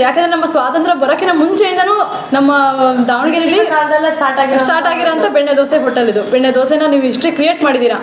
ಯಾಕಂದ್ರೆ ನಮ್ಮ ಸ್ವಾತಂತ್ರ್ಯ ಬರೋಕಿನ ಮುಂಚೆಯಿಂದನು ನಮ್ಮ ದಾವಣಗೆರೆಯಲ್ಲಿ ಕಾಲದಲ್ಲೇ ಸ್ಟಾರ್ಟ್ ಆಗಿ ಸ್ಟಾರ್ಟ್ ಆಗಿರೋಂಥ ಬೆಣ್ಣೆ ದೋಸೆ ಹೋಟೆಲ್ ಇದು. ಬೆಣ್ಣೆ ದೋಸೆನ ನೀವು ಇಷ್ಟೇ ಕ್ರಿಯೇಟ್ ಮಾಡಿದ್ದೀರಾ?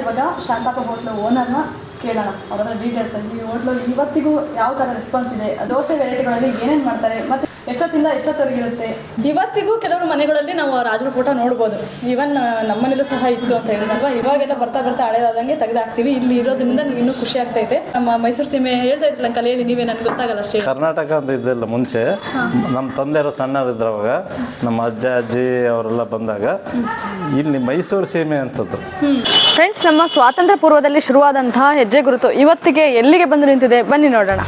ಇವಾಗ ಶಾಂತಪ್ಪ ಹೋಟ್ಲು ಓನರ್ನ ಕೇಳೋಣ ಅವರ ಡೀಟೇಲ್ಸ್ ಈ ಹೋಟ್ಲಲ್ಲಿ ಇವತ್ತಿಗೂ ಯಾವ ಥರ ರೆಸ್ಪಾನ್ಸ್ ಇದೆ? ದೋಸೆ ವೆರೈಟಿಗಳಲ್ಲಿ ಏನೇನು ಮಾಡ್ತಾರೆ? ಮತ್ತೆ ಎಷ್ಟೊತ್ತಿಂದ ಇಷ್ಟ ಇರುತ್ತೆ ಇವತ್ತಿಗೂ ಕೆಲವರು ಮನೆಗಳಲ್ಲಿ ನಾವು ರಾಜರ ಫೋಟೋ ನೋಡ್ಬೋದು. ಇವನ್ ನಮ್ಮನೇಲೂ ಸಹ ಇತ್ತು ಅಂತ ಹೇಳಿದಲ್ವಾ? ಇವಾಗೆಲ್ಲ ಬರ್ತಾ ಬರ್ತಾ ಹಳೆದಾದಂಗೆ ತೆಗೆದಾಕ್ತೀವಿ. ಇಲ್ಲಿ ಇರೋದ್ರಿಂದ ನೀವು ಇನ್ನೂ ಖುಷಿ ಆಗ್ತೈತೆ. ನಮ್ಮ ಮೈಸೂರು ಸೀಮೆ ಹೇಳ್ತಾ ಇದ್ರಲ್ಲ ಕಲೆಯಲ್ಲಿ ನೀವೇ ನನಗೆ ಗೊತ್ತಾಗಲ್ಲ ಅಷ್ಟೇ. ಕರ್ನಾಟಕ ಅಂತ ಇದ್ದಲ್ಲ ಮುಂಚೆ. ನಮ್ಮ ತಂದೆಯವರು ಸಣ್ಣವರಿದ್ರು ಅವಾಗ. ನಮ್ಮ ಅಜ್ಜ ಅಜ್ಜಿ ಅವರೆಲ್ಲ ಬಂದಾಗ. ಇಲ್ಲಿ ಮೈಸೂರು ಸೀಮೆ ಅಂತದ್ದು ಫ್ರೆಂಡ್ಸ್ ನಮ್ಮ ಸ್ವಾತಂತ್ರ್ಯ ಪೂರ್ವದಲ್ಲಿ ಶುರುವಾದಂತಹ ಹೆಜ್ಜೆ ಗುರುತು ಇವತ್ತಿಗೆ ಎಲ್ಲಿಗೆ ಬಂದು ನಿಂತಿದೆ? ಬನ್ನಿ ನೋಡೋಣ.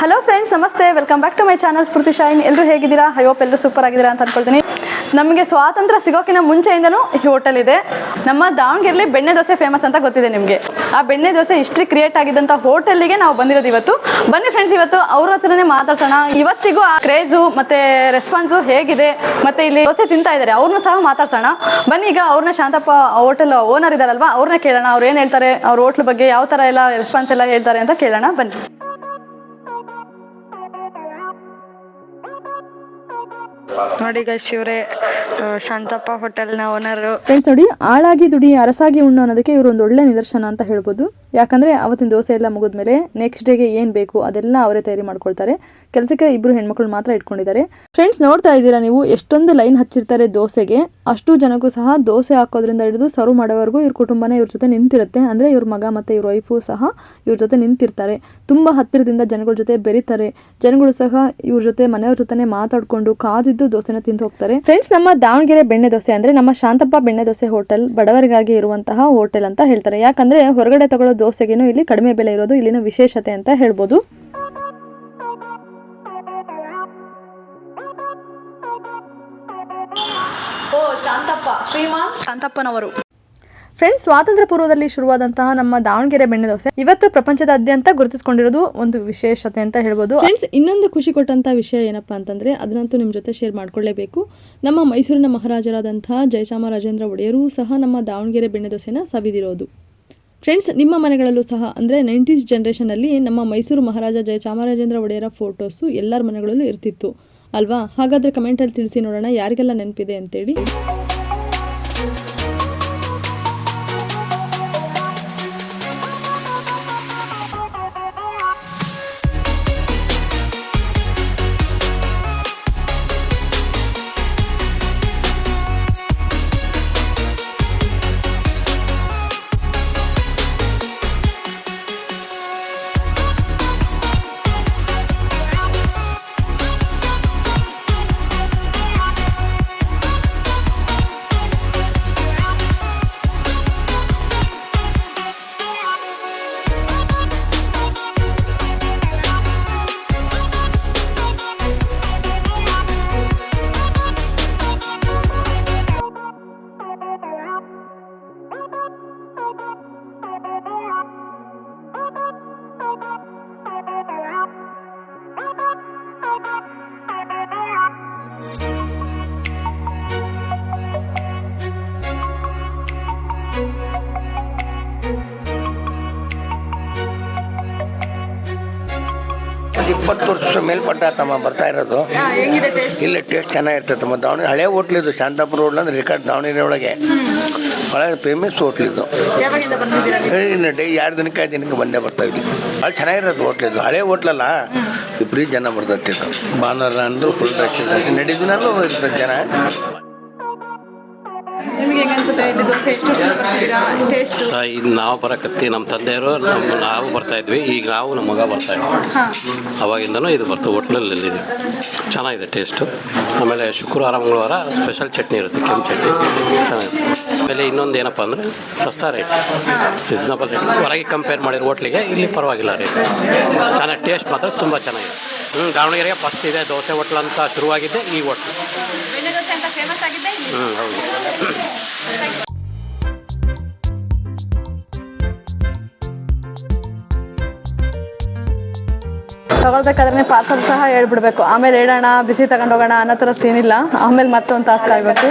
ಹಲೋ ಫ್ರೆಂಡ್ಸ್ ನಮಸ್ತೆ. Welcome back to my channel Spoorthi shine ಎಲ್ಲರೂ ಹೇಗಿದ್ದೀರಾ? ಹೋಪ್ ಎಲ್ಲರೂ ಸೂಪರ್ ಆಗಿದ್ದೀರಾ ಅಂತ ಅನ್ಕೊಳ್ತೀನಿ. ನಮಗೆ ಸ್ವಾತಂತ್ರ್ಯ ಸಿಗೋಕಿನ ಮುಂಚೆಯಿಂದನೂ ಈ ಹೋಟೆಲ್ ಇದೆ. ನಮ್ಮ ದಾವಣಗೆರೆಲಿ ಬೆಣ್ಣೆ ದೋಸೆ ಫೇಮಸ್ ಅಂತ ಗೊತ್ತಿದೆ ನಿಮಗೆ. ಆ ಬೆಣ್ಣೆ ದೋಸೆ ಹಿಸ್ಟ್ರಿ ಕ್ರಿಯೇಟ್ ಆಗಿದ್ದಂಥ ಹೋಟೆಲ್ಗೆ ನಾವು ಬಂದಿರೋದು ಇವತ್ತು. ಬನ್ನಿ ಫ್ರೆಂಡ್ಸ್ ಇವತ್ತು ಅವ್ರ ಹತ್ರನೇ ಮಾತಾಡ್ಸೋಣ. ಇವತ್ತಿಗೂ ಆ ಕ್ರೇಜು ಮತ್ತೆ ರೆಸ್ಪಾನ್ಸು ಹೇಗಿದೆ? ಮತ್ತೆ ಇಲ್ಲಿ ದೋಸೆ ತಿಂತಾ ಇದ್ದಾರೆ. ಅವ್ರನ್ನ ಸಹ ಮಾತಾಡ್ಸೋಣ. ಬನ್ನಿ ಈಗ ಅವ್ರನ್ನ ಶಾಂತಪ್ಪ ಹೋಟೆಲ್ ಓನರ್ ಇದಾರಲ್ವಾ, ಅವ್ರನ್ನ ಕೇಳೋಣ. ಅವ್ರು ಏನು ಹೇಳ್ತಾರೆ? ಅವ್ರ ಹೋಟ್ಲ್ ಬಗ್ಗೆ ಯಾವ ಥರ ಎಲ್ಲ ರೆಸ್ಪಾನ್ಸ್ ಎಲ್ಲ ಹೇಳ್ತಾರೆ ಅಂತ ಕೇಳೋಣ. ಬನ್ನಿ. ನೋಡಿ ಗೈಸ್ ಇವರೇ ಶಾಂತಪ್ಪ ಹೋಟೆಲ್ನ ಓನರು ಫ್ರೆಂಡ್ಸ್ ನೋಡಿ ಆಳಾಗಿ ದುಡಿ, ಅರಸಾಗಿ ಉಣ್ಣು ಅನ್ನೋದಕ್ಕೆ ಇವರು ಒಂದು ಒಳ್ಳೆ ನಿದರ್ಶನ ಅಂತ ಹೇಳ್ಬೋದು. ಯಾಕಂದ್ರೆ ಅವತ್ತಿನ ದೋಸೆ ಎಲ್ಲ ಮುಗಿದ್ಮೇಲೆ ನೆಕ್ಸ್ಟ್ ಡೇಗೆ ಏನು ಬೇಕು ಅದೆಲ್ಲ ಅವರೇ ತಯಾರಿ ಮಾಡ್ಕೊಳ್ತಾರೆ. ಕೆಲಸಕ್ಕೆ ಇಬ್ರು ಹೆಣ್ಮಕ್ಳು ಮಾತ್ರ ಇಟ್ಕೊಂಡಿದ್ದಾರೆ. ಫ್ರೆಂಡ್ಸ್ ನೋಡ್ತಾ ಇದ್ದೀರಾ ನೀವು ಎಷ್ಟೊಂದು ಲೈನ್ ಹಚ್ಚಿರ್ತಾರೆ ದೋಸೆಗೆ. ಅಷ್ಟು ಜನಕ್ಕೂ ಸಹ ದೋಸೆ ಹಾಕೋದ್ರಿಂದ ಹಿಡಿದು ಸರ್ವ್ ಮಾಡೋವರೆಗೂ ಇವ್ರ ಕುಟುಂಬನೇ ಇವ್ರ ಜೊತೆ ನಿಂತಿರುತ್ತೆ. ಅಂದ್ರೆ ಇವ್ರ ಮಗ ಮತ್ತೆ ಇವ್ರ ವೈಫು ಸಹ ಇವ್ರ ಜೊತೆ ನಿಂತಿರ್ತಾರೆ. ತುಂಬಾ ಹತ್ತಿರದಿಂದ ಜನಗಳ ಜೊತೆ ಬೆರೀತಾರೆ. ಜನಗಳು ಸಹ ಇವ್ರ ಜೊತೆ ಮನೆಯವ್ರ ಜೊತೆ ಮಾತಾಡ್ಕೊಂಡು ಕಾದಿದ್ದು ದೋಸೆನ ತಿಂದು ಹೋಗ್ತಾರೆ. ಫ್ರೆಂಡ್ಸ್ ನಮ್ಮ ದಾವಣಗೆರೆ ಬೆಣ್ಣೆ ದೋಸೆ ಅಂದ್ರೆ ನಮ್ಮ ಶಾಂತಪ್ಪ ಬೆಣ್ಣೆ ದೋಸೆ ಹೋಟೆಲ್ ಬಡವರಿಗಾಗಿ ಇರುವಂತಹ ಹೋಟೆಲ್ ಅಂತ ಹೇಳ್ತಾರೆ. ಯಾಕಂದ್ರೆ ಹೊರಗಡೆ ತಗೊಳ್ಳೋ ದೋಸೆಗೇನು ಇಲ್ಲಿ ಕಡಿಮೆ ಬೆಲೆ ಇರೋದು ಇಲ್ಲಿನ ವಿಶೇಷತೆ ಅಂತ ಹೇಳ್ಬೋದು. ಓ ಶಾಂತಪ್ಪ. ಶ್ರೀಮಾನ್? ಶಾಂತಪ್ಪನವರು. ಫ್ರೆಂಡ್ಸ್ ಸ್ವಾತಂತ್ರ್ಯ ಪೂರ್ವದಲ್ಲಿ ಶುರುವಾದಂತಹ ನಮ್ಮ ದಾವಣಗೆರೆ ಬೆಣ್ಣೆ ದೋಸೆ ಇವತ್ತು ಪ್ರಪಂಚದಾದ್ಯಂತ ಗುರುತಿಸಿಕೊಂಡಿರೋದು ಒಂದು ವಿಶೇಷತೆ ಅಂತ ಹೇಳ್ಬೋದು. ಫ್ರೆಂಡ್ಸ್ ಇನ್ನೊಂದು ಖುಷಿ ಕೊಟ್ಟಂತ ವಿಷಯ ಏನಪ್ಪಾ ಅಂತಂದ್ರೆ ಅದನ್ನಂತೂ ನಿಮ್ಮ ಜೊತೆ ಶೇರ್ ಮಾಡ್ಕೊಳ್ಳೇಬೇಕು. ನಮ್ಮ ಮೈಸೂರಿನ ಮಹಾರಾಜರಾದಂತಹ ಜಯಚಾಮರಾಜೇಂದ್ರ ಒಡೆಯರು ಸಹ ನಮ್ಮ ದಾವಣಗೆರೆ ಬೆಣ್ಣೆ ದೋಸೆನ ಸವಿದಿರೋದು. ಫ್ರೆಂಡ್ಸ್ ನಿಮ್ಮ ಮನೆಗಳಲ್ಲೂ ಸಹ ಅಂದರೆ ನೈಂಟೀಸ್ ಜನ್ರೇಷನಲ್ಲಿ ನಮ್ಮ ಮೈಸೂರು ಮಹಾರಾಜ ಜಯಚಾಮರಾಜೇಂದ್ರ ಒಡೆಯರ ಫೋಟೋಸು ಎಲ್ಲರ ಮನೆಗಳಲ್ಲೂ ಇರ್ತಿತ್ತು. ಅಲ್ವಾ? ಹಾಗಾದರೆ ಕಮೆಂಟಲ್ಲಿ ತಿಳಿಸಿ ನೋಡೋಣ, ಯಾರಿಗೆಲ್ಲ ನೆನಪಿದೆ ಅಂತೇಳಿ. ಇಪ್ಪತ್ತು ವರ್ಷ ಮೇಲ್ಪಟ್ಟ ತಮ್ಮ ಬರ್ತಾ ಇರೋದು. ಇಲ್ಲಿ ಟೇಸ್ಟ್ ಚೆನ್ನಾಗಿರ್ತದೆ ತಮ್ಮ ದಾವಣಗೆರೆ. ಹಳೆ ಹೋಟ್ಲಿದ್ದು ಶಾಂತಾಪುರ ಹೋಟ್ಲ್ ಅಂದ್ರೆ ರೆಕಾರ್ಡ್ ದಾವಣಗೆರೆ ಒಳಗೆ. ಭಾಳ ಫೇಮಸ್ ಹೋಟ್ಲಿದ್ದು ಇನ್ನು ಡೈ ಎರಡು ದಿನಕ್ಕೆ ಐದು ದಿನಕ್ಕೆ ಬಂದೇ ಬರ್ತಾ ಇಲ್ಲಿ ಭಾಳ ಚೆನ್ನಾಗಿರೋದು ಹೋಟ್ಲಿದ್ದು ಹಳೆ ಹೋಟ್ಲಲ್ಲ ಇಬ್ಬರಿ ಜನ ಬರ್ತೈತಿ ಭಾನುವಾರ ಅಂದರೂ ಫುಲ್ ರಶ್ ಇರ್ತೈತಿ. ನಡಿದಿನಲ್ಲೂ ಇರ್ತದೆ ಜನ. ದೋಸೆ ಎಷ್ಟು ಟೇಸ್ಟ್ ಇದು ನಾವು ಬರಕತ್ತಿ ನಮ್ಮ ತಂದೆಯವರು ನಮ್ಮ ನಾವು ಬರ್ತಾ ಇದ್ವಿ ಈಗ ನಾವು ನಮ್ಮ ಮಗ ಬರ್ತಾ ಇದ್ವಿ. ಅವಾಗಿಂದನೂ ಇದು ಬರ್ತು ಹೋಟ್ಲಲ್ಲಿ ಇದೆ. ಚೆನ್ನಾಗಿದೆ ಟೇಸ್ಟು ಆಮೇಲೆ ಶುಕ್ರವಾರ ಮಂಗಳವಾರ ಸ್ಪೆಷಲ್ ಚಟ್ನಿ ಇರುತ್ತೆ ಕೆಂಪು ಚಟ್ನಿ. ಚೆನ್ನಾಗಿದೆ ಆಮೇಲೆ ಇನ್ನೊಂದು ಏನಪ್ಪ ಅಂದರೆ ಸಸ್ತಾ ರೇಟ್ ರೀಸನಬಲ್ ರೇಟ್ ಹೊರಗೆ ಕಂಪೇರ್ ಮಾಡಿರೋ ಹೋಟ್ಲಿಗೆ ಇಲ್ಲಿ ಪರವಾಗಿಲ್ಲ ರೇಟ್ ಚೆನ್ನಾಗಿ ಟೇಸ್ಟ್ ಮಾತ್ರ ತುಂಬ ಚೆನ್ನಾಗಿದೆ. ಹ್ಞೂ ದಾವಣಗೆರೆಗೆ ಫಸ್ಟ್ ಇದೆ ದೋಸೆ ಹೋಟ್ಲ್ ಅಂತ ಶುರುವಾಗಿದ್ದೆ ಈ ಹೋಟ್ಲು. ಹ್ಞೂ ಹೌದು. ತಗೊಳ್ಬೇಕಾದ್ರೆ ಪಾರ್ಸಲ್ ಸಹ ಹೇಳ್ಬಿಡ್ಬೇಕು. ಆಮೇಲೆ ಹೇಳೋಣ ಬಿಸಿ ತಗೊಂಡೋಗೋಣ ಅನ್ನೋ ಥರ ಸೀನಿಲ್ಲ ಆಮೇಲೆ ಮತ್ತೊಂದು ತಾಸು ಕಾಯ್ಬೇಕು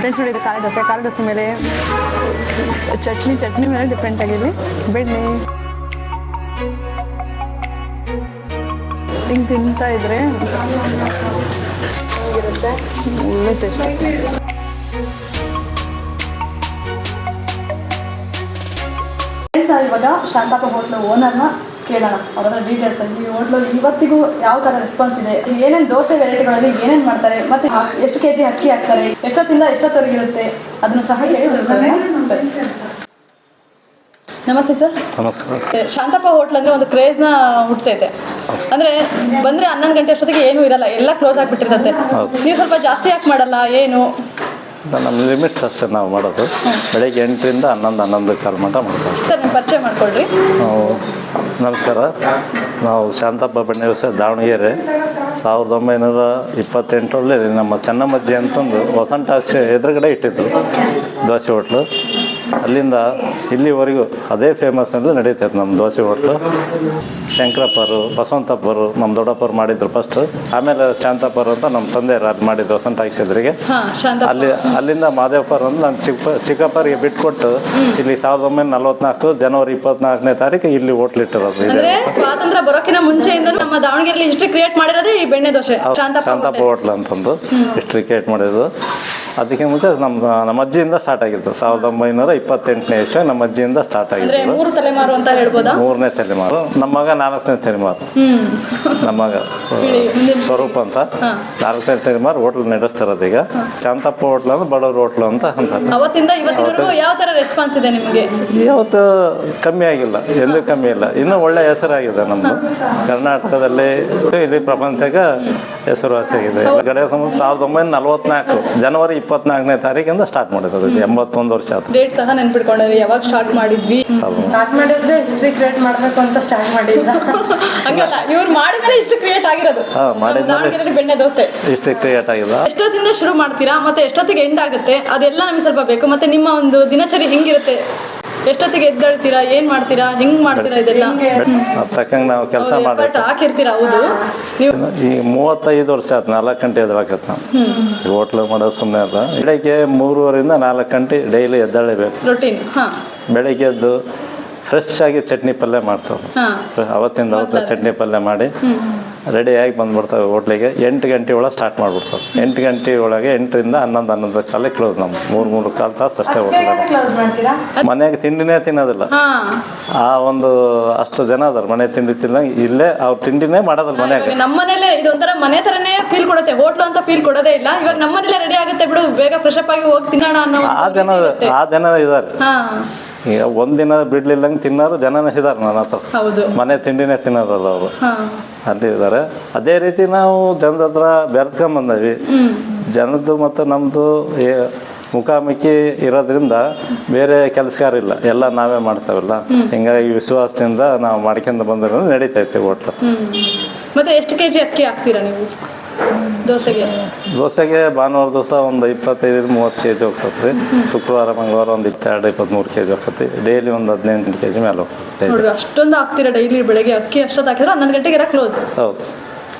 ಫ್ರೆಂಡ್ಸ್ ನೋಡಿ, ಇದು ಮೇಲೆ ಚಟ್ನಿ ಚಟ್ನಿ ಮೇಲೆ ಡಿಪೆಂಡ್ ಆಗಿದೆ ಬೆಣ್ಣೆ ಹಿಂಗೆ ತಿಂತಾ ಇದ್ರೆ ಒಳ್ಳೆ ಟೇಸ್ಟ್ ಇವಾಗ ಶಾಂತಪ್ಪ ಹೋಟ್ಲು ಓನರ್ನ ಕೇಳೋಣ. ಅವರ ಡೀಟೇಲ್ಸ್ ಈ ಹೋಟ್ಲು ಇವತ್ತಿಗೂ ಯಾವ ಥರ ರೆಸ್ಪಾನ್ಸ್ ಇದೆ? ಏನೇನು ದೋಸೆ ವೆರೈಟಿಗಳಲ್ಲಿ ಏನೇನು ಮಾಡ್ತಾರೆ? ಮತ್ತೆ ಎಷ್ಟು ಕೆ ಜಿ ಅಕ್ಕಿ ಹಾಕ್ತಾರೆ? ಎಷ್ಟೊತ್ತಿಂದ ಎಷ್ಟೊತ್ತವರೆಗಿರುತ್ತೆ? ಅದನ್ನು ಸಹ ಹೇಳಿ. ನಮಸ್ತೆ ಸರ್. ನಮಸ್ಕಾರ ಶಾಂತಪ್ಪ ಹೋಟ್ಲ್ ಅಂದ್ರೆ ಒಂದು ಕ್ರೇಜ್ನ ಹುಟ್ಟಿಸೈತೆ ಅಂದ್ರೆ ಬಂದ್ರೆ ಹನ್ನೊಂದು ಗಂಟೆ ಅಷ್ಟೊತ್ತಿಗೆ ಏನೂ ಇರಲ್ಲ ಎಲ್ಲ ಕ್ಲೋಸ್ ಆಗ್ಬಿಟ್ಟಿರುತ್ತೆ. ಹೌದು. ನೀವು ಸ್ವಲ್ಪ ಜಾಸ್ತಿ ಯಾಕೆ ಮಾಡಲ್ಲ ಏನು? ನಮ್ಮ ಲಿಮಿಟ್ಸ್ ಅಷ್ಟೇ ನಾವು ಮಾಡೋದು. ಬೆಳಗ್ಗೆ ಎಂಟರಿಂದ ಹನ್ನೊಂದು ಹನ್ನೊಂದು ಕಾಲ್ ಮಟ್ಟ ಮಾಡ್ತೀವಿ. ಸರ್ ನಿಮ್ಮ ಪರಿಚಯ ಮಾಡ್ಕೊಳ್ರಿ. ನಾವು ನಮಸ್ಕಾರ. ನಾವು ಶಾಂತಪ್ಪ ಬಣ್ಣ ವ್ಯವಸಾಯ ದಾವಣಗೆರೆ. ಸಾವಿರದ ಒಂಬೈನೂರ ಇಪ್ಪತ್ತೆಂಟರಲ್ಲಿ ನಮ್ಮ ಚೆನ್ನಮ್ಮಜ್ಜಿ ಅಂತಂದು ವಸಂತ ಆಸ್ತಿ ಎದುರುಗಡೆ ಇಟ್ಟಿದ್ದು ದೋಸೆ ಹೋಟ್ಲು. ಅಲ್ಲಿಂದ ಇಲ್ಲಿವರೆಗೂ ಅದೇ ಫೇಮಸ್ ಅಂದರೆ ನಡೀತೈತೆ ನಮ್ಮ ದೋಸೆ ಹೋಟ್ಲು. ಶಂಕರಪ್ಪರು ಬಸವಂತಪ್ಪರು ನಮ್ಮ ದೊಡ್ಡಪ್ಪರು ಮಾಡಿದ್ರು ಫಸ್ಟ್ ಆಮೇಲೆ ಶಾಂತಪ್ಪರು ಅಂತ ನಮ್ಮ ತಂದೆ ಅದು ಮಾಡಿದ್ರು ವಸಂತ ಹಾಕ್ಸಿದ್ರಿಗೆ ಅಲ್ಲಿ ಅಲ್ಲಿಂದ ಮಾದೇವಪ್ಪರ್ ಅಂದ್ರೆ ನಮ್ಮ ಚಿಕ್ಕ ಚಿಕ್ಕಪ್ಪರಿಗೆ ಬಿಟ್ಕೊಟ್ಟು ಇಲ್ಲಿ ಸಾವಿರದ ಒಂಬೈನೂರ ನಲವತ್ನಾಲ್ಕು ಜನವರಿ ಇಪ್ಪತ್ನಾಲ್ಕನೇ ತಾರೀಕು ಇಲ್ಲಿ ಹೋಟ್ಲ್ ಇಟ್ಟಿರೋದು ಇದೆ. ಸ್ವಾತಂತ್ರ್ಯ ಬರೋಕಿನ ಮುಂಚೆಯಿಂದ ನಮ್ಮ ದಾವಣಗೆರೆಯಲ್ಲಿ ಹಿಸ್ಟ್ರಿ ಕ್ರಿಯೇಟ್ ಮಾಡಿರೋದೇ ಈ ಬೆಣ್ಣೆ ದೋಸೆ. ಶಾಂತಪ್ಪ ಹೋಟ್ಲ್. ಅಂತಂದು ಹಿಸ್ಟ್ರಿ ಕ್ರಿಯೇಟ್ ಮಾಡಿದ್ದು ಅದಕ್ಕೆ ಮುಂಚೆ ನಮ್ಮ ನಮ್ಮ ಅಜ್ಜಿಯಿಂದ ಸ್ಟಾರ್ಟ್ ಆಗಿತ್ತು ಸಾವಿರದ ಒಂಬೈನೂರ ಇಪ್ಪತ್ತೆಂಟನೇ ಇಸ್ವಿ ನಮ್ಮ ಅಜ್ಜಿಯಿಂದ ಸ್ಟಾರ್ಟ್ ಆಗಿತ್ತು ಆಗಿದ್ದು ಮೂರು ತಲೆಮಾರು ಅಂತ ಹೇಳ್ಬೋದಾ? ಮೂರನೇ ತಲೆಮಾರು. ನಮ್ಮ ಮಗ ನಾಲ್ಕನೇ ತಲೆಮಾರು. ನಮ್ಮ ಮಗ ಸ್ವರೂಪ ಅಂತ. ನಾಲ್ಕನೇ ತಲೆಮಾರು ಹೋಟ್ಲ್ ನಡೆಸ್ತಿರೋದು ಈಗ. ಶಾಂತಪ್ಪ ಹೋಟ್ಲ್ ಅಂದ್ರೆ ಬಡವ್ರ ಹೋಟ್ಲು ಅಂತ ಯಾವತ್ತು ಕಮ್ಮಿ ಆಗಿಲ್ಲ ಎಂದು ಕಮ್ಮಿ ಇಲ್ಲ. ಇನ್ನೂ ಒಳ್ಳೆ ಹೆಸರಾಗಿದೆ ನಮ್ಮದು ಕರ್ನಾಟಕದಲ್ಲಿ ಇಲ್ಲಿ ಪ್ರಪಂಚಕ್ಕೆ ಹೆಸರುವಾಸಿಯಾಗಿದೆ. ಗಡಿಯ ಸಾವಿರದ ಒಂಬೈನೂರ ನಲವತ್ನಾಲ್ಕು ಜನವರಿ ಇಪ್ಪತ್ನಾಲ್ಕನೇ ತಾರೀಕಿಂದ ಸ್ಟಾರ್ಟ್ ಮಾಡಿದ್ರು ಎಂಬತ್ತೊಂದು ವರ್ಷ ಆಯ್ತು ಡೇಟ್ ಸಹ ನೆನ್ಪಿಟ್ಕೊಂಡ್ರಿ ಯಾವಾಗ ಸ್ಟಾರ್ಟ್ ಮಾಡಿದ್ವಿ? ಸಾವಿರದ ಸ್ಟಾರ್ಟ್ ಮಾಡಿದ್ರೆ ಹಿಸ್ಟ್ರಿ ಕ್ರಿಯೇಟ್ ಮಾಡಬೇಕು ಅಂತ ಸ್ಟಾರ್ಟ್ ಮಾಡಿಲ್ಲ ಹಂಗಲ್ಲ ಇವ್ರು ಮಾಡಿದ್ರೆ ಇಷ್ಟು ಕ್ರಿಯೇಟ್ ಆಗಿರೋದು. ಹಾ, ಮಾಡಿದ್ಮೇಲೆ- ಬೆಣ್ಣೆ ದೋಸೆ. ಇಷ್ಟು ಕ್ರಿಯೇಟ್ ಆಗಿದೆ ಎಷ್ಟೊತ್ತಿಂದ ಶುರು ಮಾಡ್ತೀರಾ? ಮತ್ತೆ ಎಷ್ಟೊತ್ತಿಗೆ ಎಂಡ್ ಆಗುತ್ತೆ? ಅದೆಲ್ಲ ನಮ್ಗೆ ಸ್ವಲ್ಪ ಬೇಕು. ಮತ್ತೆ ನಿಮ್ಮ ಒಂದು ದಿನಚರಿ ಹೆಂಗಿರುತ್ತೆ? ಎಷ್ಟೊತ್ತಿಗೆ ಎದ್ದೇಳ್ತೀರಾ? ಏನ್ ಮಾಡ್ತೀರಾ? ಹೆಂಗ್ ಮಾಡ್ತೀರಾ ಇದೆಲ್ಲ? ತಕ್ಕಂಗೆ ನಾವು ಕೆಲಸ ಎಫರ್ಟ್ ಮಾಡಬೇಕು. ಹಾಕಿರ್ತೀರಾ? ಹೌದು. ನೀವು ಈ ಮೂವತ್ತೈದು ವರ್ಷ ಆಯ್ತು ನಾಲ್ಕು ಗಂಟೆ ಎದುರಾಕತ್ತೆ ನಾವು ಹೋಟ್ಲು ಮಾಡೋದು ಸುಮ್ಮನೆ ಅಲ್ಲ. ಬೆಳಗ್ಗೆ ಮೂರುವರೆಯಿಂದ ನಾಲ್ಕು ಗಂಟೆ ಡೈಲಿ ಎದ್ದೇಳಬೇಕು. ರೊಟೀನ್ ಹಾ. ಬೆಳಗ್ಗೆ ಎದ್ದು ಫ್ರೆಶ್ ಆಗಿ ಚಟ್ನಿ ಪಲ್ಯ ಮಾಡ್ತಾವೆ. ಹಾ. ಅವತ್ತಿಂದ ಅವತ್ತು ಚಟ್ನಿ ಪಲ್ಯ ಮಾಡಿ. ರೆಡಿಯಾಗಿ ಬಂದುಬಿಡ್ತವೆ ಹೋಟ್ಲಿಗೆ. ಎಂಟು ಗಂಟೆ ಒಳಗೆ ಸ್ಟಾರ್ಟ್ ಮಾಡಿಬಿಡ್ತವೆ. ಎಂಟು ಗಂಟೆ ಒಳಗೆ ಎಂಟರಿಂದ ಹನ್ನೊಂದು ಹನ್ನೊಂದು ಕಾಲ ಕ್ಲೋಸ್ ನಮ್ಮ ಮೂರು ಮೂರು ಕಾಲು ತಾಸು ಅಷ್ಟೇ ಹೋಟ್ಲ ಕ್ಲೋಸ್ ಮಾಡ್ತೀರಾ? ಮನೆಯಾಗ ತಿಂಡಿನೇ ತಿನ್ನೋದಿಲ್ಲ. ಆ ಒಂದು ಅಷ್ಟು ಜನ ಅದಾರ. ಮನೆ ತಿಂಡಿ ತಿನ್ನ ಇಲ್ಲೇ ಅವ್ರು ತಿಂಡಿನೇ ಮಾಡೋದಿಲ್ಲ ಮನೆಯಾಗ. ನಮ್ಮ ಮನೇಲೆ ಇದೊಂಥರ ಮನೆ ತರನೇ ಫೀಲ್ ಕೊಡುತ್ತೆ. ಹೋಟ್ಲು ಅಂತ ಫೀಲ್ ಕೊಡೋದೇ ಇಲ್ಲ. ಇವಾಗ ನಮ್ಮ ಮನೇಲೆ ರೆಡಿ ಆಗುತ್ತೆ ಬಿಡು. ಬೇಗ ಫ್ರೆಶ್ ಅಪ್ ಆಗಿ ಹೋಗಿ ತಿನ್ನೋಣ ಅನ್ನೋ ಆ ಜನ ಆ ಜನ ಇದ್ದಾರೆ ಈಗ ಒಂದಿನ ಬಿಡ್ಲಿಲ್ಲಂಗೆ ತಿನ್ನೋರು ಜನನೇ ಇದ್ದಾರೆ ನನ್ನ ಹತ್ರ. ಮನೆ ತಿಂಡಿನೇ ತಿನ್ನೋದಲ್ಲ ಅವರು. ಅಲ್ಲಿ ಇದ್ದಾರೆ ಅದೇ ರೀತಿ ನಾವು ಜನದ ಹತ್ರ ಬೆರೆತ್ಕೊಂಬಂದೀವಿ ಜನದ್ದು ಮತ್ತು ನಮ್ಮದು ಮುಖಾಮುಖಿ ಇರೋದ್ರಿಂದ ಬೇರೆ ಕೆಲಸಗಾರ ಇಲ್ಲ. ಎಲ್ಲ ನಾವೇ ಮಾಡ್ತಾವಲ್ಲ. ಹಿಂಗಾಗಿ ವಿಶ್ವಾಸದಿಂದ ನಾವು ಮಾಡ್ಕೊಂಡು ಬಂದ್ರೆ ನಡೀತೈತೆ ಹೋಟ್ಲು. ಮತ್ತೆ ಎಷ್ಟು ಕೆಜಿ ಅಕ್ಕಿ ಹಾಕ್ತೀರಾ ನೀವು? ದೋಸೆಗೆ? ದೋಸೆಗೆ ಭಾನುವಾರ ದಿವಸ ಒಂದು ಇಪ್ಪತ್ತೈದು ಮೂವತ್ತು ಕೆ ಜಿ ಹೋಗ್ತದೆ ರೀ. ಶುಕ್ರವಾರ ಮಂಗಳವಾರ ಒಂದು ಇಪ್ಪತ್ತೆರಡು ಇಪ್ಪತ್ತ್ಮೂರು ಕೆ ಜಿ ಹೋಗ್ತದೆ ಡೈಲಿ ಒಂದು ಹದಿನೆಂಟು ಕೆ ಜಿ ಮೇಲೆ ಹೋಗ್ತದೆ ನೋಡ್ರಿ ಅಷ್ಟೊಂದು ಹಾಕ್ತೀರಾ ಡೈಲಿ ಬೆಳಗ್ಗೆ ಅಕ್ಕಿ ಅಷ್ಟೊತ್ತು ಹಾಕಿದ್ರೆ ಹನ್ನೊಂದು ಗಂಟೆಗೆ ಕ್ಲೋಸ್. ಹೌದು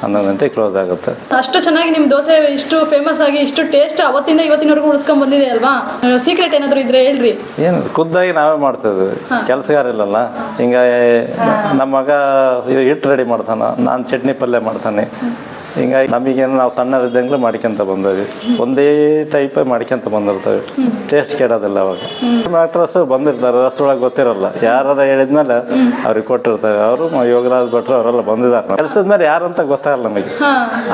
ಹನ್ನೊಂದು ಗಂಟೆ ಕ್ಲೋಸ್ ಆಗುತ್ತೆ. ಅಷ್ಟು ಚೆನ್ನಾಗಿ ನಿಮ್ಮ ದೋಸೆ ಇಷ್ಟು ಫೇಮಸ್ ಆಗಿ ಇಷ್ಟು ಟೇಸ್ಟ್ ಅವತ್ತಿಂದ ಇವತ್ತಿನವರೆಗೂ ಉಳಿಸ್ಕೊಂಡ್ ಬಂದಿದೆ ಅಲ್ವಾ? ಸೀಕ್ರೆಟ್ ಏನಾದರೂ ಇದ್ರೆ ಹೇಳ್ರಿ. ಏನು ಖುದ್ದಾಗಿ ನಾವೇ ಮಾಡ್ತಿದ್ವಿ. ಕೆಲಸಗಾರ ಇಲ್ಲಲ್ಲ ಹಿಂಗಾಗಿ ನಮ್ಮ ಮಗ ಇದು ಹಿಟ್ಟು ರೆಡಿ ಮಾಡ್ತಾನೆ ನಾನು ಚಟ್ನಿ ಪಲ್ಯ ಮಾಡ್ತಾನೆ. ಹಿಂಗಾಗಿ ನಮಗೇನು ನಾವು ಸಣ್ಣದಿದ್ದಂಗ್ಲೂ ಮಾಡ್ಕೊಂತ ಬಂದವಿ ಒಂದೇ ಟೈಪ್ ಮಾಡ್ಕೊಂತ ಬಂದಿರ್ತವೆ. ಟೇಸ್ಟ್ ಕೇಳೋದಿಲ್ಲ ಅವಾಗ. ಡಾಕ್ಟರ್ಸ್ ಬಂದಿರ್ತಾರೆ ರಸೊಳಗೆ ಗೊತ್ತಿರಲ್ಲ. ಯಾರು ಹೇಳಿದ್ಮೇಲೆ ಅವ್ರಿಗೆ ಕೊಟ್ಟಿರ್ತಾರೆ ಅವರು ಯೋಗರಾಜ್ ಭಟ್ರು ಅವರೆಲ್ಲ ಬಂದಿದ್ದಾರೆ. ಕೆಲಸದ ಮೇಲೆ ಯಾರು ಅಂತ ಗೊತ್ತಾಗಲ್ಲ ನಮಗೆ.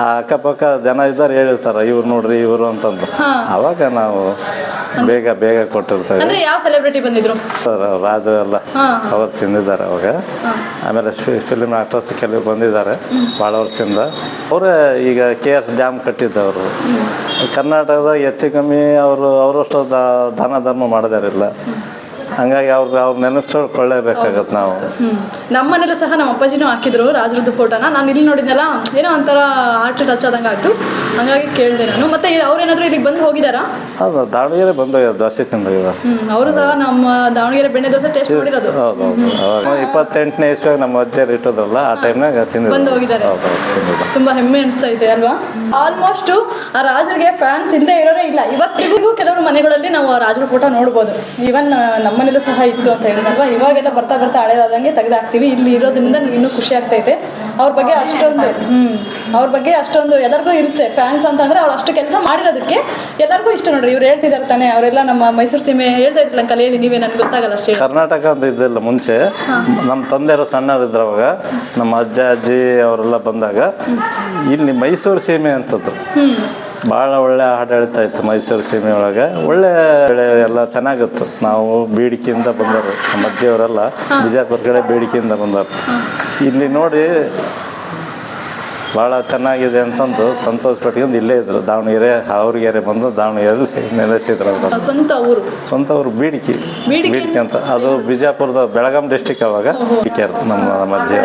ಆ ಅಕ್ಕಪಕ್ಕ ಜನ ಇದ್ದಾರೆ ಹೇಳಿರ್ತಾರೆ ಇವ್ರು ನೋಡ್ರಿ ಇವರು ಅಂತಂದು. ಅವಾಗ ನಾವು ಬೇಗ ಬೇಗ ಕೊಟ್ಟಿರ್ತೇವೆ. ಸರ್ ರಾಜು ಎಲ್ಲ ಅವ್ರು ತಿಂದಿದ್ದಾರೆ ಅವಾಗ. ಆಮೇಲೆ ಫಿಲ್ಮ್ ಆಕ್ಟರ್ಸ್ ಕೆಲವು ಬಂದಿದ್ದಾರೆ. ಭಾಳ ವರ್ಷದಿಂದ. ಅವರೇ ಈಗ ಕೆ ಎಸ್ ಡ್ಯಾಮ್ ಕಟ್ಟಿದ್ದವರು. ಕರ್ನಾಟಕದಾಗ ಹೆಚ್ಚು ಕಮ್ಮಿ ಅವರು ಅವರಷ್ಟು ದಾನ ಧರ್ಮ ಮಾಡೋದಾರಿಲ್ಲ ಹಂಗಾಗಿ ಅವ್ರ ಅವ್ರ ನೆನಪಿಸ್ಕೊಳ್ಳೇಬೇಕಾಗತ್ತೆ ನಾವು. ನಮ್ಮನೆಲ್ಲ ನಮ್ಮನೇಲೂ ಸಹ ನಮ್ಮ ಅಪ್ಪಾಜಿನೂ ಹಾಕಿದ್ರು ರಾಜರದ್ದು ಫೋಟೋನ. ನಾನು ಇಲ್ಲಿ ನೋಡಿದ್ನಲ್ಲ ಏನೋ ಒಂಥರ ಹಾರ್ಟ್ ಟಚ್ ಆದಂಗೆ ಆಯ್ತು. ಹಂಗಾಗಿ ಕೇಳಿದೆ ನಾನು. ಮತ್ತೆ ಅವ್ರೇನಾದ್ರೂ ಇಲ್ಲಿಗೆ ಬಂದು ಹೋಗಿದಾರಾ? ಹೌದು ದಾವಣಗೆರೆ ಬಂದು ದೋಸೆ ಹ್ಮ್ ಅವರು ಸಹ ನಮ್ಮ ದಾವಣಗೆರೆ ಬೆಣ್ಣೆ ದೋಸೆ ಟೇಸ್ಟ್ ಮಾಡಿರೋದು ಹೌದು ಹೌದು. ಇಪ್ಪತ್ತೆಂಟನೇ ಇಸ್ವಾಗ ನಮ್ಮ ಅಜ್ಜಿಯರು ಇಟ್ಟದ್ರಲ್ಲ ಆ ಟೈಮ್ನಾಗ ತಿಂದು ಬಂದು ಹೋಗಿದ್ದಾರೆ. ಹೌದು ಹೌದು ತುಂಬಾ ಹೆಮ್ಮೆ ಅನಿಸ್ತಾ ಇದೆ ಅಲ್ವಾ? ಆಲ್ಮೋಸ್ಟ್ ಆ ರಾಜರಿಗೆ ಫ್ಯಾನ್ಸ್ ಇಲ್ಲದೆ ಇರೋರೇ ಇಲ್ಲ. ಇವತ್ತಿಗೂ ಕೆಲವರು ಮನೆಗಳಲ್ಲಿ ನಾವು ರಾಜರ ಫೋಟೋ ನೋಡ್ಬೋದು. ಈವನ್ ನಮ್ಮನೇಲೂ ಸಹ ಇತ್ತು ಅಂತ ಹೇಳಿದ್ನಲ್ವಾ ಇವಾಗೆಲ್ಲ ಬರ್ತಾ ಬರ್ತಾ ಹಳೆದಾದಂಗೆ ತೆಗೆದಾಕ್ತೀವಿ. ಇಲ್ಲಿ ಇರೋದ್ರಿಂದ ಇನ್ನೂ ಖುಷಿ ಆಗ್ತೈತೆ. ಅವ್ರ ಬಗ್ಗೆ ಅಷ್ಟೊಂದು ಹ್ಮ್ ಅವ್ರ ಬಗ್ಗೆ ಅಷ್ಟೊಂದು ಎಲ್ಲರಿಗೂ ಇರುತ್ತೆ ಫ್ಯಾನ್ಸ್ ಅಂತಂದ್ರೆ ಅವ್ರು ಅಷ್ಟು ಕೆಲಸ ಮಾಡಿರೋದಕ್ಕೆ ಎಲ್ಲರಿಗೂ ಇಷ್ಟ ನೋಡ್ರಿ. ಇವ್ರು ಹೇಳ್ತಿದ್ದಾರೆ ತಾನೆ ಅವರೆಲ್ಲ ನಮ್ಮ ಮೈಸೂರು ಸೀಮೆ ಹೇಳ್ತಾ ಇದ್ರಲ್ಲ ಕಲೆಯಲ್ಲಿ ನೀವೇ ನನ್ಗೆ ಗೊತ್ತಾಗಲ್ಲ ಅಷ್ಟೇ ಕರ್ನಾಟಕ ಅಂತ ಇದ್ದಿಲ್ಲ ಮುಂಚೆ. ನಮ್ಮ ತಂದೆಯವರು ಸಣ್ಣವರಿದ್ರು ಅವಾಗ ನಮ್ಮ ಅಜ್ಜ ಅಜ್ಜಿ ಅವರೆಲ್ಲ ಬಂದಾಗ ಇಲ್ಲಿ ಮೈಸೂರು ಸೀಮೆ ಅಂತದ್ದು ಭಾಳ ಒಳ್ಳೆ ಆಡಳಿತ ಇತ್ತು ಮೈಸೂರು ಸೀಮೆ ಒಳಗೆ. ಒಳ್ಳೆ ಎಲ್ಲ ಚೆನ್ನಾಗಿತ್ತು. ನಾವು ಬೇಡಿಕೆಯಿಂದ ಬಂದವರು ನಮ್ಮ ಅಜ್ಜಿಯವರೆಲ್ಲ ಬಿಜಾಪುರ ಕಡೆ ಬೇಡಿಕೆಯಿಂದ ಬಂದರು ಇಲ್ಲಿ ನೋಡಿ ಭಾಳ ಚೆನ್ನಾಗಿದೆ ಅಂತಂದು ಸಂತೋಷ ಪಟ್ಕೊಂಡು ಇಲ್ಲೇ ಇದ್ರು. ದಾವಣಗೆರೆ ಅವ್ರಿಗೆರೆ ಬಂದು ದಾವಣಗೆರೆಯಲ್ಲಿ ನೆಲೆಸಿದ್ರು ಅವರು. ಸ್ವಂತ ಊರು? ಸ್ವಂತ ಊರು ಬೀಡಿಕಿ. ಬೀಡಿಕೆ ಅಂತ ಅದು ಬಿಜಾಪುರದ ಬೆಳಗಾಂ ಡಿಸ್ಟಿಕ್ ಅವಾಗ ಬೀಡಿಕೆ ನಮ್ಮ ನಮ್ಮ ಅಜ್ಜಿ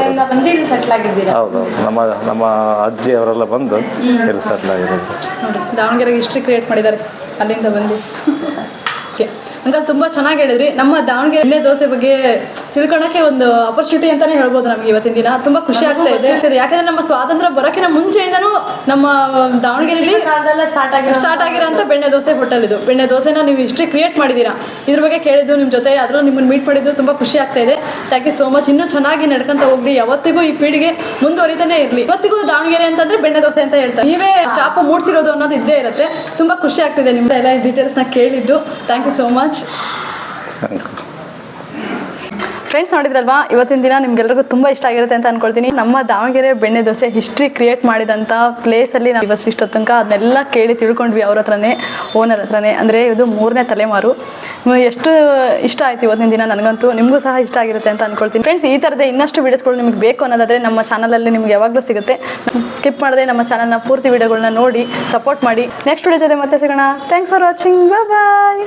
ಹೌದೌದು ನಮ್ಮ ನಮ್ಮ ಅಜ್ಜಿ ಅವರೆಲ್ಲ ಬಂದು ಇಲ್ಲಿ ಸೆಟ್ಲ್ ಆಗಿರೋದು. ನೋಡಿ ದಾವಣಗೆರೆಗೆ ಹಿಸ್ಟ್ರಿ ಕ್ರಿಯೇಟ್ ಮಾಡಿದ್ದಾರೆ ಅಲ್ಲಿಂದ ಬಂದು. ಓಕೆ ಹಂಗಾಗಿ ತುಂಬ ಚೆನ್ನಾಗಿ ಹೇಳಿದ್ರಿ. ನಮ್ಮ ದಾವಣಗೆರೆ ಎಣ್ಣೆ ದೋಸೆ ಬಗ್ಗೆ ತಿಳ್ಕೊಳಕ್ಕೆ ಒಂದು ಅಪರ್ಚುನಿಟಿ ಅಂತಾನೆ ಹೇಳ್ಬೋದು ನಮ್ಗೆ ಇವತ್ತಿನ ದಿನ. ತುಂಬಾ ಖುಷಿ ಆಗ್ತಾ ಇದೆ. ಯಾಕಂದ್ರೆ ನಮ್ಮ ಸ್ವಾತಂತ್ರ್ಯ ಬರೋಕ್ಕಿಂತ ಮುಂಚೆಯಿಂದನೂ ನಮ್ಮ ದಾವಣಗೆರೆಯಲ್ಲಿ ಕಾಲದಲ್ಲೇ ಸ್ಟಾರ್ಟ್ ಆಗಿರೋ ಸ್ಟಾರ್ಟ್ ಆಗಿರೋಂಥ ಬೆಣ್ಣೆ ದೋಸೆ ಹೋಟೆಲ್ ಇದು. ಬೆಣ್ಣೆ ದೋಸೆನ ನೀವು ಇಷ್ಟೇ ಕ್ರಿಯೇಟ್ ಮಾಡಿದ್ದೀರಾ. ಇದ್ರ ಬಗ್ಗೆ ಕೇಳಿದ್ದು ನಿಮ್ಮ ಜೊತೆ. ಆದರೂ ನಿಮ್ಮನ್ನು ಮೀಟ್ ಮಾಡಿದ್ದು ತುಂಬಾ ಖುಷಿ ಆಗ್ತಾ ಇದೆ. ಥ್ಯಾಂಕ್ ಯು ಸೋ ಮಚ್ ಇನ್ನೂ ಚೆನ್ನಾಗಿ ನಡ್ಕೊಂತ ಹೋಗ್ಲಿ ಯಾವತ್ತಿಗೂ ಈ ಪೀಳಿಗೆ ಮುಂದುವರಿತಾನೆ ಇರಲಿ. ಇವತ್ತಿಗೂ ದಾವಣಗೆರೆ ಅಂತಂದ್ರೆ ಬೆಣ್ಣೆ ದೋಸೆ ಅಂತ ಹೇಳ್ತಾರೆ. ನೀವೇ ಚಾಪ ಮೂಡಿಸಿರೋದು ಅನ್ನೋದು ಇದ್ದೇ ಇರುತ್ತೆ. ತುಂಬಾ ಖುಷಿ ಆಗ್ತಿದೆ ನಿಮ್ದು ಎಲ್ಲ ಡೀಟೇಲ್ಸ್ನ ಕೇಳಿದ್ದು. Thank you so much thank you friends ನೋಡಿದ್ರಲ್ವಾ? ಇವತ್ತಿನ ದಿನ ನಿಮ್ಗೆಲ್ರಿಗೂ ತುಂಬ ಇಷ್ಟ ಆಗಿರುತ್ತೆ ಅಂತ ಅನ್ಕೊಳ್ತೀನಿ. ನಮ್ಮ ದಾವಣಗೆರೆ ಬೆಣ್ಣೆ ದೋಸೆ ಹಿಸ್ಟ್ರಿ ಕ್ರಿಯೇಟ್ ಮಾಡಿದಂಥ ಪ್ಲೇಸಲ್ಲಿ ನಾವು ಇವತ್ತು ಇಷ್ಟ ತನಕ ಅದನ್ನೆಲ್ಲ ಕೇಳಿ ತಿಳ್ಕೊಂಡ್ವಿ ಅವ್ರ ಹತ್ರನೇ ಓನರ್ ಹತ್ರನೇ. ಅಂದರೆ ಇದು ಮೂರನೇ ತಲೆಮಾರು. ಎಷ್ಟು ಇಷ್ಟ ಆಯ್ತು ಇವತ್ತಿನ ದಿನ ನನಗಂತೂ? ನಿಮಗೂ ಸಹ ಇಷ್ಟ ಆಗಿರುತ್ತೆ ಅಂತ ಅನ್ಕೊಳ್ತೀನಿ. ಫ್ರೆಂಡ್ಸ್ ಈ ಥರದ ಇನ್ನಷ್ಟು ವಿಡಿಯೋಸ್ಗಳು ನಿಮಗೆ ಬೇಕು ಅನ್ನೋದಾದರೆ ನಮ್ಮ ಚಾನಲಲ್ಲಿ ನಿಮ್ಗೆ ಯಾವಾಗಲೂ ಸಿಗುತ್ತೆ. ಸ್ಕಿಪ್ ಮಾಡದೆ ನಮ್ಮ ಚಾನಲ್ನ ಪೂರ್ತಿ ವಿಡಿಯೋಗಳನ್ನ ನೋಡಿ ಸಪೋರ್ಟ್ ಮಾಡಿ. ನೆಕ್ಸ್ಟ್ ವಿಡಿಯೋ ಜೊತೆ ಮತ್ತೆ ಸಿಗೋಣ. Thanks for watching bye